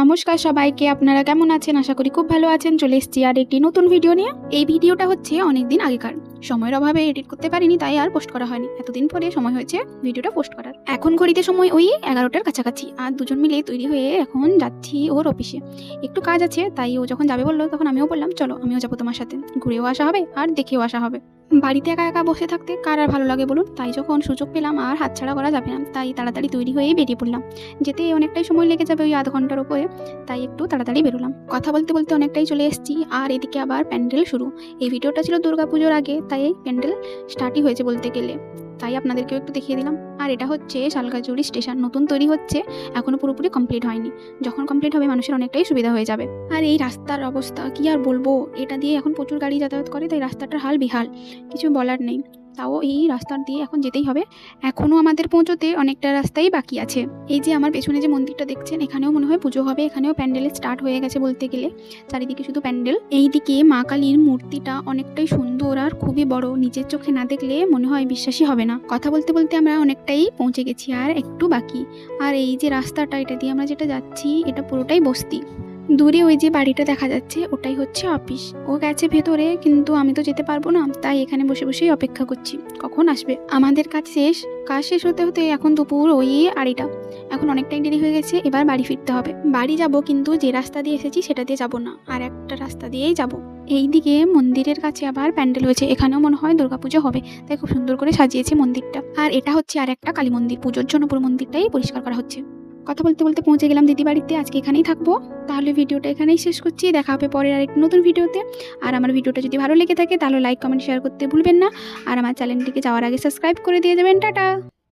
নমস্কার সবাইকে, আপনারা কেমন আছেন? আশা করি খুব ভালো আছেন। চলে এসেছি আর একটি নতুন ভিডিও নিয়ে। এই ভিডিওটা হচ্ছে অনেক দিন আগেকার। সময়ের অভাবে এডিট করতে পারিনি, তাই আর পোস্ট করা হয়নি। এতদিন পরে সময় হয়েছে ভিডিওটা পোস্ট করার। এখন ঘড়িতে সময় ওই এগারোটার কাছাকাছি। আর দুজন মিলে তৈরি হয়ে এখন যাচ্ছি ওর অফিসে একটু কাজ আছে, তাই ও যখন যাবে বলল, তখন আমিও বললাম, চলো, আমিও যাব তোমার সাথে। ঘুরেও আসা হবে আর দেখেও আসা হবে। বাড়িতে একা একা বসে থাকতে কার আর ভালো লাগে বলুন? তাই যখন সুযোগ পেলাম, আর হাতছাড়া করা যাবে না, তাই তাড়াতাড়ি তৈরি হয়েই বেরিয়ে পড়লাম। যেতে অনেকটাই সময় লেগে যাবে ওই আধ ঘণ্টার উপরে, তাই একটু তাড়াতাড়ি বেরোলাম। কথা বলতে বলতে অনেকটাই চলে এসেছি, আর এদিকে আবার প্যান্ডেল শুরু। এই ভিডিওটা ছিল দুর্গাপুজোর আগে, তাই এই প্যান্ডেল স্টার্টই হয়েছে বলতে গেলে। তাই আপনাদেরকেও একটু দেখিয়ে দিলাম। আর এটা হচ্ছে শালগাজুরি স্টেশন। নতুন তৈরি হচ্ছে। এখনও পুরোপুরি কমপ্লিট হয়নি। যখন কমপ্লিট হবে মানুষের অনেকটাই সুবিধা হয়ে যাবে। আর এই রাস্তার অবস্থা কি আর বলব? এটা দিয়ে এখন প্রচুর গাড়ি যাতায়াত করে, তাই রাস্তাটার হাল বিহাল। কিছু বলার নেই। তাও এই রাস্তার দিয়ে এখন যেতেই হবে। এখনও আমাদের পৌঁছতে অনেকটা রাস্তাই বাকি আছে। এই যে আমার পেছনে যে মন্দিরটা দেখছেন, এখানেও মনে হয় পুজো হবে। এখানেও প্যান্ডেল স্টার্ট হয়ে গেছে বলতে গেলে। চারিদিকে শুধু প্যান্ডেল। এইদিকে মা কালীর মূর্তিটা অনেকটাই সুন্দর আর খুবই বড়। নিজের চোখে না দেখলে মনে হয় বিশ্বাসই হবে না। কথা বলতে বলতে আমরা অনেকটাই পৌঁছে গেছি আর একটু বাকি। আর এই যে রাস্তাটা, এটা দিয়ে আমরা যেটা যাচ্ছি, এটা পুরোটাই বস্তি। দূরে ওই যে বাড়িটা দেখা যাচ্ছে, ওটাই হচ্ছে অফিস ও গেছে ভেতরে, কিন্তু আমি তো যেতে পারব না, তাই এখানে বসে বসেই অপেক্ষা করছি। কখন আসবে? আমাদের কাজ শেষ। কাজ শেষ হতে হতে এখন দুপুর, ওই আড়িটা এখন অনেকটাই দেরি হয়ে গেছে, এবার বাড়ি ফিরতে হবে। বাড়ি যাব কিন্তু যে রাস্তা দিয়ে এসেছি সেটা দিয়ে যাব না, আর একটা রাস্তা দিয়েই যাব। এইদিকে মন্দিরের কাছে আবার প্যান্ডেল হয়েছে, এখানেও মনে হয় দুর্গাপুজো হবে। তাই খুব সুন্দর করে সাজিয়েছে মন্দিরটা। আর এটা হচ্ছে আর একটা কালী মন্দির, পুজোর জন্য পুরো মন্দিরটাই পরিষ্কার করা হচ্ছে। কথা বলতে বলতে পৌঁছে গেলাম দিদি বাড়িতে। আজকে এখানেই থাকব। তাহলে ভিডিওটা এখানেই শেষ করছি। দেখা হবে পরের আরেকটি নতুন ভিডিওতে। আর আমার ভিডিওটা যদি ভালো লেগে থাকে, তাহলে লাইক কমেন্ট শেয়ার করতে ভুলবেন না। আর আমার চ্যানেলটিকে যাওয়ার আগে সাবস্ক্রাইব করে দিয়ে যাবেন টাটা!